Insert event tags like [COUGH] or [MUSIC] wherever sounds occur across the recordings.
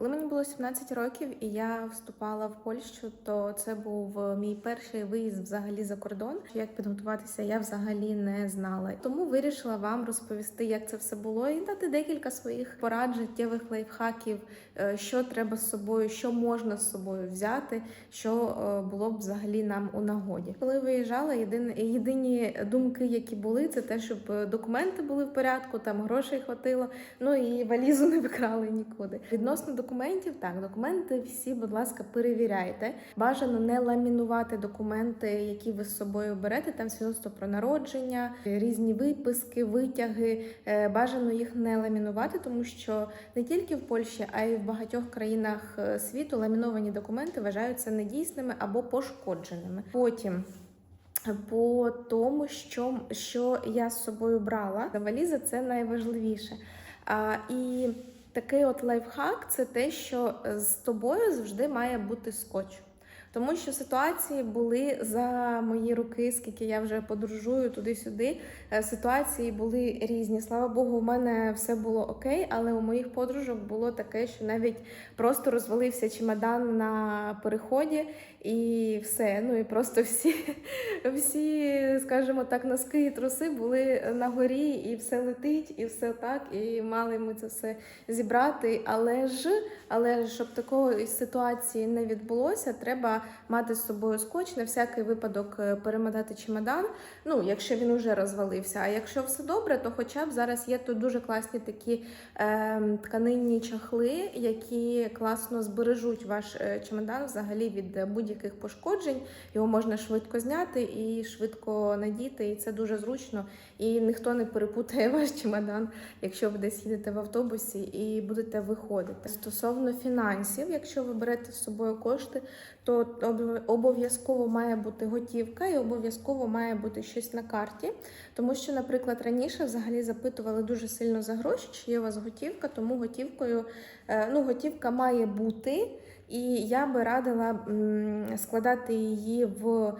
Коли мені було 17 років і я вступала в Польщу, то це був мій перший виїзд взагалі за кордон. Як підготуватися, я взагалі не знала. Тому вирішила вам розповісти, як це все було, і дати декілька своїх порад, життєвих лайфхаків, е, що треба з собою, що можна з собою взяти, що е, було б взагалі нам у нагоді. Коли виїжджала, єдине єдині думки, які були, це те, щоб документи були в порядку, там грошей хватило. Ну і валізу не викрали нікуди. Відносно документів, так документи всі, будь ласка, перевіряйте. Бажано не ламінувати документи, які ви з собою берете. Там свідоцтво про народження, різні виписки, витяги. Е, Бажано їх не ламінувати, тому що не тільки в Польщі, а й в багатьох країнах е, світу ламіновані документи вважаються недійсними або пошкодженими. Потім. По тому, що, що я з собою брала, валіза це найважливіше. А, і такий от лайфхак це те, що з тобою завжди має бути скотч. Тому що ситуації були за мої руки, скільки я вже подорожую туди-сюди. е, Ситуації були різні. Слава Богу, у мене все було окей, але у моїх подружок було таке, що навіть просто розвалився чемодан на переході, і все. Ну і просто всі, [LAUGHS] всі, скажімо так, носки і труси були на горі, і все летить, і все так. І мали ми це все зібрати. Але ж, але щоб такої ситуації не відбулося, треба мати з собою скотч на всякий випадок е, перемотати чемодан. Ну, якщо він уже розвалився. А якщо все добре, то хоча б зараз є тут дуже класні такі е, тканинні чахли, які класно збережуть ваш е, чемодан взагалі від будь-яких пошкоджень. Його можна швидко зняти і швидко надіти, і це дуже зручно. І ніхто не перепутає [LAUGHS] ваш чемодан, якщо ви десь їдете в автобусі і будете виходити. Стосовно фінансів, якщо ви берете з собою кошти, то обов'язково має бути готівка і обов'язково має бути щось на карті. Тому що, наприклад, раніше взагалі запитували дуже сильно за гроші, чи є у вас готівка, тому готівкою е, ну, готівка має бути. І я би радила складати її в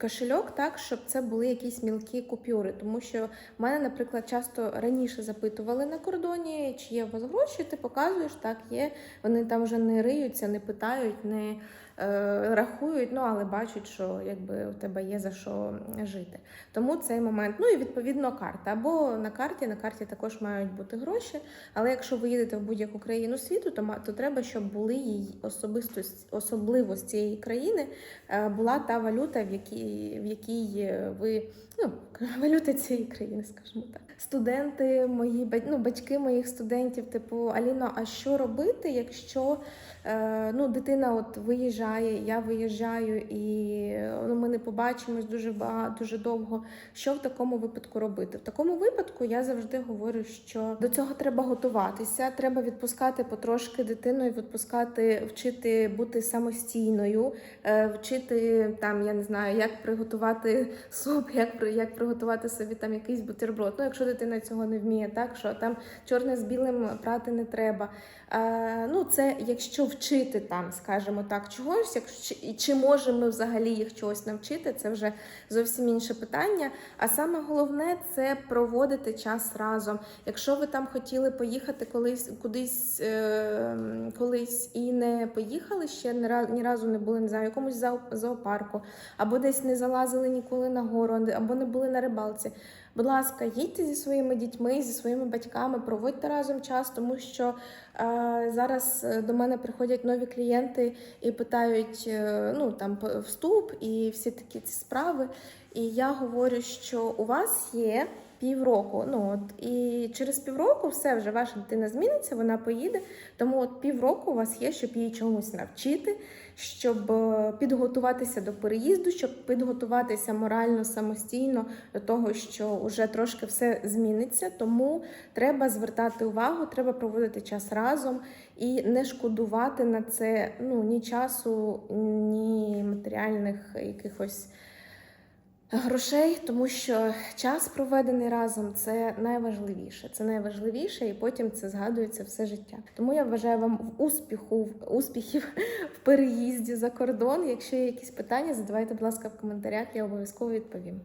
кошельок так, щоб це були якісь мілкі купюри. Тому що в мене, наприклад, часто раніше запитували на кордоні, чи є у вас гроші, ти показуєш, так є. Вони там вже не риються, не питають, не е, рахують, ну але бачать, що якби у тебе є за що жити. Тому цей момент. Ну і відповідно карта. Або на карті, на карті також мають бути гроші. Але якщо ви їдете в будь-яку країну світу, то, то треба, щоб були її особистості, особливості цієї країни, е, була та валюта, в якій, в якій е, ви ну, [LAUGHS] валюта цієї країни, скажімо так. Студенти, мої ну, батьки моїх студентів, типу Аліно, а що робити, якщо е, ну, дитина от виїжджає, я виїжджаю і ну, ми не побачимось дуже багато, дуже довго. Що в такому випадку робити? В такому випадку я завжди говорю, що до цього треба готуватися, треба відпускати потрошки дитину і відпускати, вчити бути самостійною, е, вчити там, я не знаю, як приготувати [LAUGHS] суп, як як приготувати собі там якийсь бутерброд. Ну, якщо дитина цього не вміє, так що там чорне з білим прати не треба. Е, ну, це якщо вчити там, скажімо так, чогось, якщо і чи можемо ми взагалі їх чогось навчити, це вже зовсім інше питання. А саме головне це проводити час разом. Якщо ви там хотіли поїхати колись кудись е, колись і не поїхали ще ні разу, не були не знаю, в якомусь зоопарку, або десь не залазили ніколи на гору, або не були на рибалці. Будь ласка, їдьте зі своїми дітьми, зі своїми батьками, проводьте разом час, тому що е, зараз е, до мене приходять нові клієнти і питають е, ну там вступ і всі такі ці справи. І я говорю, що у вас є півроку. Ну от і через півроку все вже ваша дитина зміниться, вона поїде. Тому от півроку у вас є, щоб її чомусь навчити, щоб е, підготуватися до переїзду, щоб підготуватися морально самостійно до того, що вже трошки все зміниться. Тому треба звертати увагу, треба проводити час разом і не шкодувати на це ну ні часу, ні матеріальних якихось. Грошей, тому що час проведений разом це найважливіше. Це найважливіше, і потім це згадується все життя. Тому я вважаю вам в успіху, в успіхів [LAUGHS] в переїзді за кордон. Якщо є якісь питання, задавайте, будь ласка, в коментарях, я обов'язково відповім.